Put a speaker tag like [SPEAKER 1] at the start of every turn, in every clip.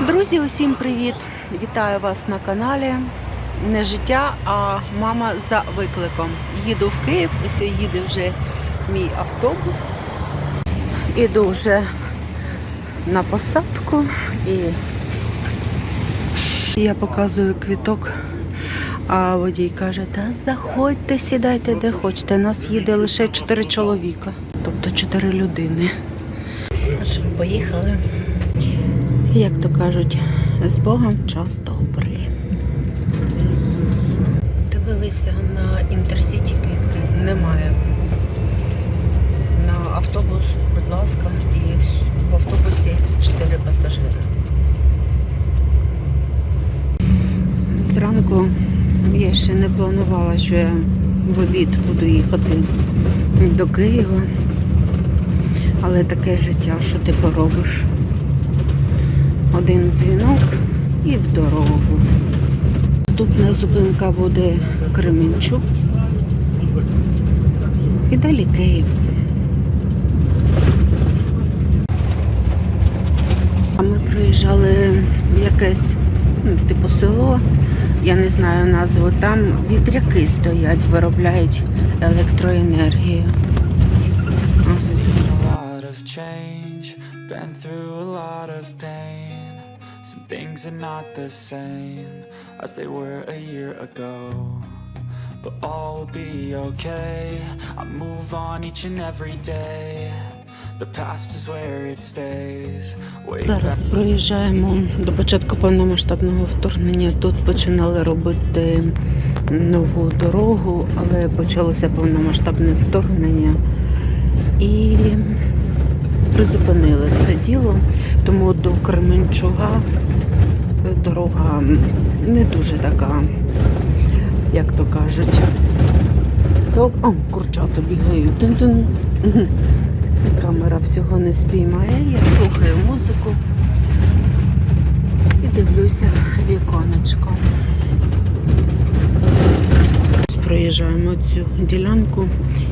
[SPEAKER 1] Друзі, усім привіт! Вітаю вас на каналі. Не життя, а мама за викликом. Їду в Київ, ось їде вже мій автобус. Іду вже на посадку і я показую квіток. А водій каже, та заходьте, сідайте де хочете. Нас їде лише 4 чоловіка, тобто 4 людини. Поїхали. Як то кажуть, з Богом час добрий. Дивилися на інтерсіті квітки. Немає. На автобус, будь ласка, і в автобусі 4 пасажири. Зранку я ще не планувала, що я в обід буду їхати до Києва. Але таке життя, що ти поробиш. Один дзвінок і в дорогу. Наступна зупинка буде Кременчук. І далі Київ. А ми приїжджали в якесь, ну, типу село, я не знаю назву, там вітряки стоять, виробляють електроенергію. Ось.
[SPEAKER 2] Been through a lot of pain. Some things are not the same as they were a year ago. But all will be okay. I move on each and every day. The past is where it stays.
[SPEAKER 1] Зараз проїжджаємо до початку повномасштабного вторгнення. Тут починали робити нову дорогу, але почалося повномасштабне вторгнення і призупинили це діло. Тому до Кременчуга дорога не дуже така, як то кажуть. То, о, курчата бігають. Тин-тин. Камера всього не спіймає. Я слухаю музику і дивлюся віконечко. Проїжджаємо цю ділянку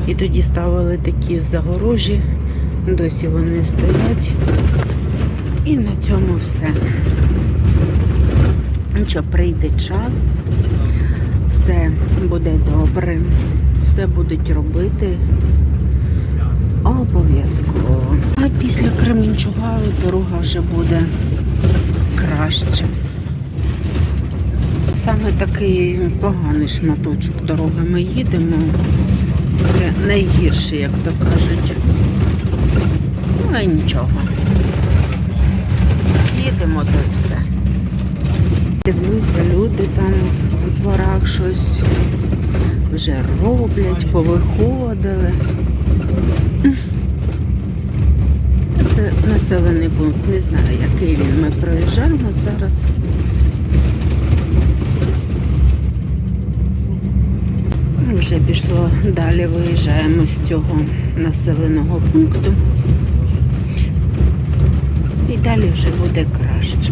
[SPEAKER 1] і тоді ставили такі загорожі. Досі вони стоять. І на цьому все. Що, прийде час, все буде добре, все будуть робити. Обов'язково. А після Кременчуга дорога вже буде краще. Саме такий поганий шматочок дороги ми їдемо. Це найгірше, як то кажуть. Ну, але нічого. Їдемо то і все. Дивлюся, люди там в дворах щось вже роблять, повиходили. Це населений пункт. Не знаю, який він. Ми проїжджаємо зараз. Вже пішло далі, виїжджаємо з цього населеного пункту. І далі вже буде краще.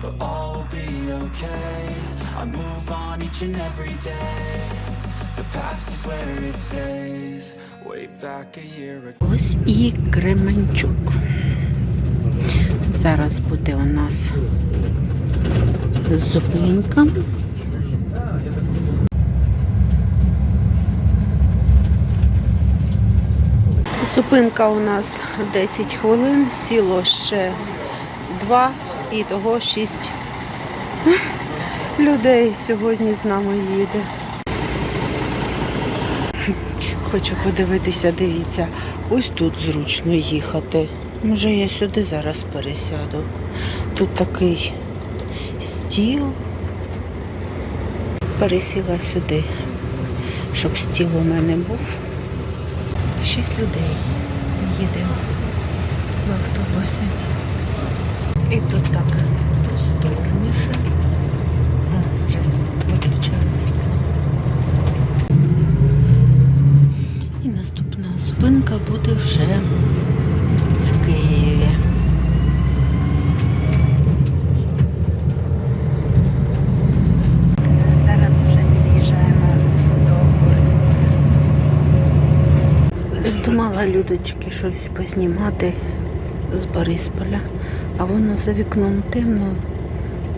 [SPEAKER 2] But all will be okay. I move on each and every day. The past is where it stays. Way back a year ago.
[SPEAKER 1] Ось і Кременчук. Зараз буде у нас зупинка. Зупинка у нас 10 хвилин, сіло ще 2 і того 6 людей сьогодні з нами їде. Хочу подивитися, дивіться, ось тут зручно їхати. Може я сюди зараз пересяду. Тут такий стіл. Пересіла сюди, щоб стіл у мене був. Шість людей їде в автобусі. І тут так просторніше. Вже виключає світло. І наступна зупинка буде вже в Києві. Зараз вже під'їжджаємо до Борисполя. Думала людочки щось познімати з Борисполя, а воно за вікном темно,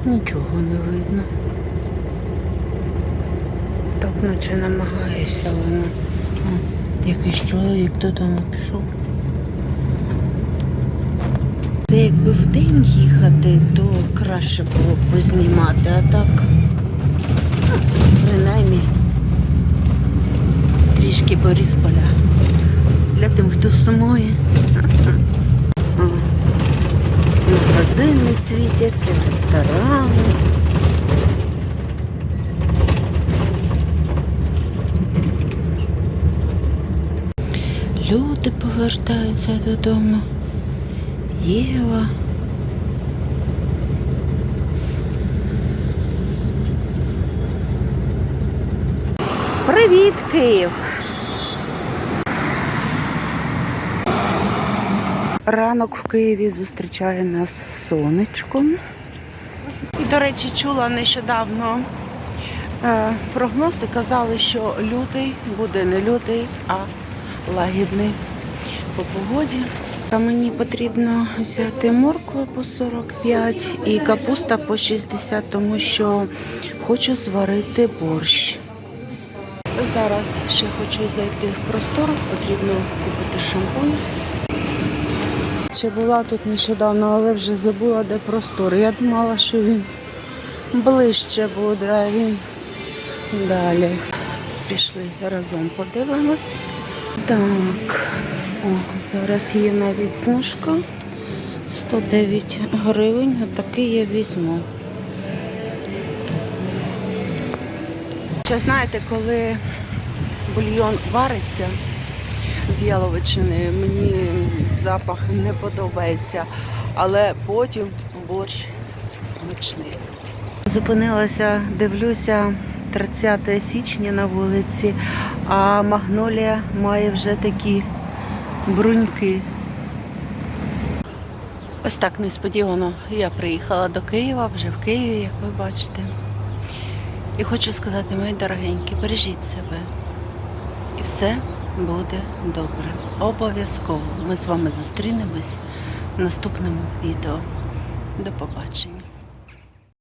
[SPEAKER 1] нічого не видно. Так наче намагаюся воно. Якийсь чоловік додому пішов. Це якби в день їхати, то краще було б познімати, а так, ну, принаймні, трішки Борисполя. Для тих, хто сумує. Магазини світяться, ресторани. Люди повертаються додому. Єва. Привіт, Київ! Ранок в Києві зустрічає нас сонечком. До речі, чула нещодавно е, прогнози казали, що лютий буде не лютий, а лагідний по погоді. А мені потрібно взяти моркву по 45 і капуста по 60, тому що хочу зварити борщ. Зараз ще хочу зайти в простор, потрібно купити шампунь. Ще була тут нещодавно, але вже забула, де простор. Я думала, що він ближче буде, а він далі. Пішли разом подивимось. Так, о, зараз є навіть знижка. 109 гривень, отакий я візьму. Ще знаєте, коли бульйон вариться з яловичини, мені запах не подобається, але потім борщ смачний. Зупинилася, дивлюся, 30 січня на вулиці, а магнолія має вже такі бруньки. Ось так несподівано я приїхала до Києва, вже в Києві, як ви бачите. І хочу сказати, мої дорогенькі, бережіть себе. І все буде добре. Обов'язково. Ми з вами зустрінемось в наступному відео. До побачення.